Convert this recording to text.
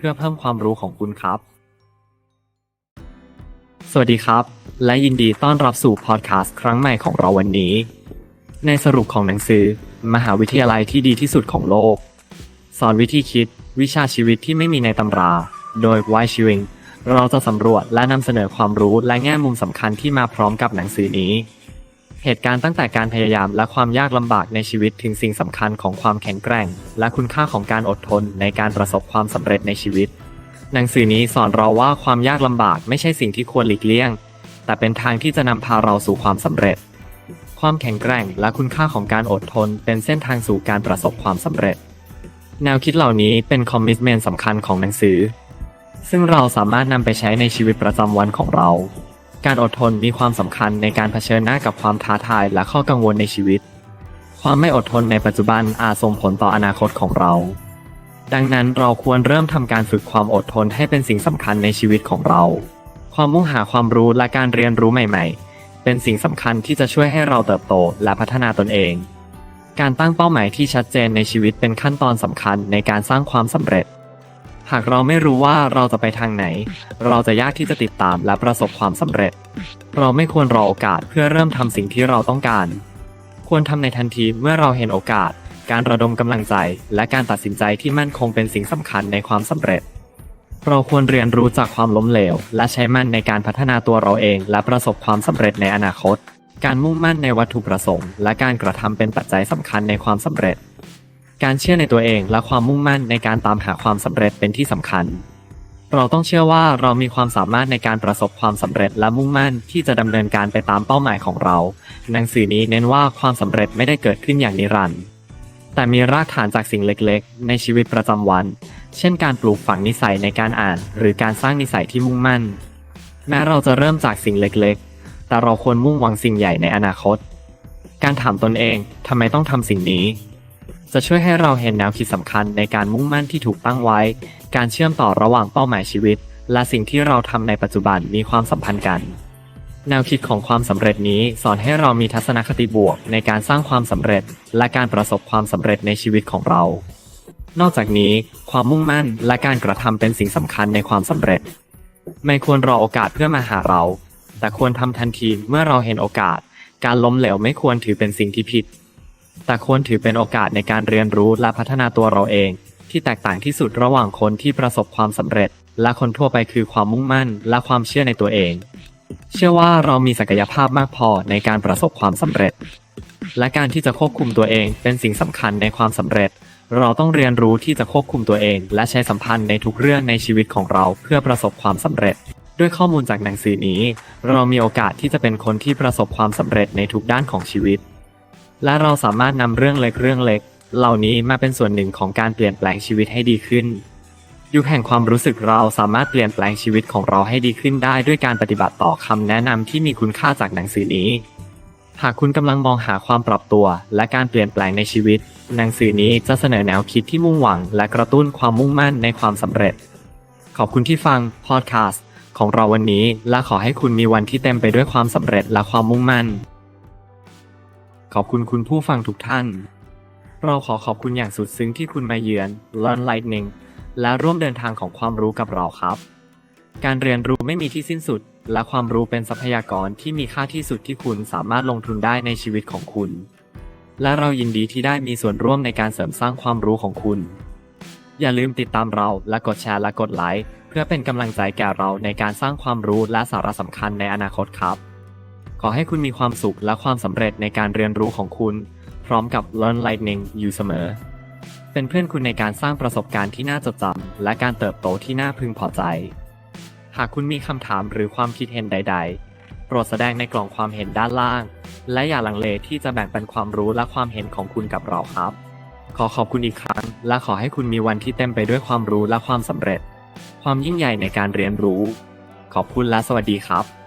พื่อเพิ่มความรู้ของคุณครับ สวัสดีครับ และยินดีต้อนรับสู่พอดแคสต์ครั้งใหม่ของเราวันนี้ ในสรุปของหนังสือ มหาวิทยาลัยที่ดีที่สุดของโลก สอนวิธีคิด วิชาชีวิตที่ไม่มีในตำรา โดยไวชิวิงเราจะสำรวจและนำเสนอความรู้และแง่มุมสำคัญที่มาพร้อมกับหนังสือนี้ เหตุการณ์ตั้งแต่การพยายามและความยากลำบากในชีวิตถึงสิ่งสำคัญของความแข็งแกร่ง และคุณค่าของการอดทนในการประสบความสำเร็จในชีวิต หนังสือนี้สอนเราว่าความยากลำบากไม่ใช่สิ่งที่ควรหลีกเลี่ยง แต่เป็นทางที่จะนำพาเราสู่ความสำเร็จ ความแข็งแกร่งและคุณค่าของการอดทน เป็นเส้นทางสู่การประสบความสำเร็จ แนวคิดเหล่านี้เป็นคอมมิชเมนต์สำคัญของหนังสือ ซึ่งเราสามารถนำไปใช้ในชีวิตประจำวันของเรา การอดทนมีความสำคัญในการเผชิญหน้ากับความท้าทายและข้อกังวลในชีวิต ความไม่อดทนในปัจจุบันอาจส่งผลต่ออนาคตของเรา ดังนั้นเราควรเริ่มทำการฝึกความอดทนให้เป็นสิ่งสำคัญในชีวิตของเรา ความมุ่งหาความรู้และการเรียนรู้ใหม่ ๆ เป็นสิ่งสำคัญที่จะช่วยให้เราเติบโตและพัฒนาตนเอง การตั้งเป้าหมายที่ชัดเจนในชีวิตเป็นขั้นตอนสำคัญในการสร้างความสำเร็จ หากเราไม่รู้ว่าเราจะไปทางไหน เราจะยากที่จะติดตามและประสบความสำเร็จ เราไม่ควรรอโอกาสเพื่อเริ่มทำสิ่งที่เราต้องการ ควรทำในทันทีเมื่อเราเห็นโอกาส การระดมกำลังใจ และการตัดสินใจที่มั่นคงเป็นสิ่งสำคัญในความสำเร็จ เราควรเรียนรู้จากความล้มเหลว และใช้มันในการพัฒนาตัวเราเอง และประสบความสำเร็จในอนาคต การมุ่งมั่นในวัตถุประสงค์ และการกระทำเป็นปัจจัยสำคัญในความสำเร็จ การเชื่อในตัวเองและความมุ่งมั่นในการตามหาความสำเร็จเป็นที่สำคัญ เราต้องเชื่อว่าเรามีความสามารถในการประสบความสำเร็จและมุ่งมั่นที่จะดำเนินการไปตามเป้าหมายของเรา หนังสือนี้เน้นว่าความสำเร็จไม่ได้เกิดขึ้นอย่างนิรันดร์แต่มีรากฐานจากสิ่งเล็กๆ ในชีวิตประจำวัน เช่นการปลูกฝังนิสัยในการอ่าน หรือการสร้างนิสัยที่มุ่งมั่น แม้เราจะเริ่มจากสิ่งเล็กๆ แต่เราควรมุ่งหวังสิ่งใหญ่ในอนาคต การถามตนเองทำไมต้องทำสิ่งนี้ จะช่วยให้เราเห็นแนวคิดสำคัญในการมุ่งมั่นที่ถูกตั้งไว้ การเชื่อมต่อระหว่างเป้าหมายชีวิต และสิ่งที่เราทำในปัจจุบันมีความสัมพันธ์กัน แนวคิดของความสำเร็จนี้สอนให้เรามีทัศนคติบวก ในการสร้างความสำเร็จ และการประสบความสำเร็จในชีวิตของเรา นอกจากนี้ความมุ่งมั่นและการกระทำเป็นสิ่งสำคัญในความสำเร็จ ไม่ควรรอโอกาสเพื่อมาหาเรา แต่ควรทำทันทีเมื่อเราเห็นโอกาส การล้มเหลวไม่ควรถือเป็นสิ่งที่ผิด แต่ควรถือเป็นโอกาสในการเรียนรู้และพัฒนาตัวเราเอง ที่แตกต่างที่สุดระหว่างคนที่ประสบความสำเร็จ และคนทั่วไปคือความมุ่งมั่น และความเชื่อในตัวเอง เชื่อว่าเรามีศักยภาพมากพอในการประสบความสำเร็จ และการที่จะควบคุมตัวเองเป็นสิ่งสำคัญในความสำเร็จ เราต้องเรียนรู้ที่จะควบคุมตัวเอง และใช้สัมพันธ์ในทุกเรื่องในชีวิตของเราเพื่อประสบความสำเร็จด้วยข้อมูลจากหนังสือนี้ เรามีโอกาสที่จะเป็นคนที่ประสบความสำเร็จในทุกด้านของชีวิต และเราสามารถนำเรื่องเล็กเรื่องเล็ก เหล่านี้มาเป็นส่วนหนึ่งของการเปลี่ยนแปลงชีวิตให้ดีขึ้น ยุคแห่งความรู้สึกเราสามารถเปลี่ยนแปลงชีวิตของเราให้ดีขึ้นได้ด้วยการปฏิบัติต่อคำแนะนำที่มีคุณค่าจากหนังสือนี้ หากคุณกำลังมองหาความปรับตัว และการเปลี่ยนแปลงในชีวิต หนังสือนี้จะเสนอแนวคิดที่มุ่งหวัง และกระตุ้นความมุ่งมั่นในความสำเร็จ ขอบคุณที่ฟังพอดแคสต์ของเราวันนี้ และขอให้คุณมีวันที่เต็มไปด้วยความสำเร็จและความมุ่งมั่น ขอบคุณคุณผู้ฟังทุกท่าน เราขอขอบคุณอย่างสุดซึ้งที่คุณมาเยือน Learn Lightning และร่วมเดินทางของความรู้กับเราครับ การเรียนรู้ไม่มีที่สิ้นสุด และความรู้เป็นทรัพยากรที่มีค่าที่สุดที่คุณสามารถลงทุนได้ในชีวิตของคุณ และเรายินดีที่ได้มีส่วนร่วมในการเสริมสร้างความรู้ของคุณ อย่าลืมติดตามเราและกดแชร์และกดไลค์เพื่อเป็นกำลังใจแก่เราในการสร้างความรู้และสาระสำคัญในอนาคตครับ ขอให้คุณมีความสุขและความสำเร็จในการเรียนรู้ของคุณ พร้อมกับ Learn Lightning อยู่เสมอ เป็นเพื่อนคุณในการสร้างประสบการณ์ที่น่าจดจำและการเติบโตที่น่าพึงพอใจ หากคุณมีคำถามหรือความคิดเห็นใด ๆ โปรดแสดงในกล่องความเห็นด้านล่าง และอย่าลังเลที่จะแบ่งปันความรู้และความเห็นของคุณกับเราครับ ขอขอบคุณอีกครั้ง และขอให้คุณมีวันที่เต็มไปด้วยความรู้และความสำเร็จ ความยิ่งใหญ่ในการเรียนรู้ ขอบคุณและสวัสดีครับ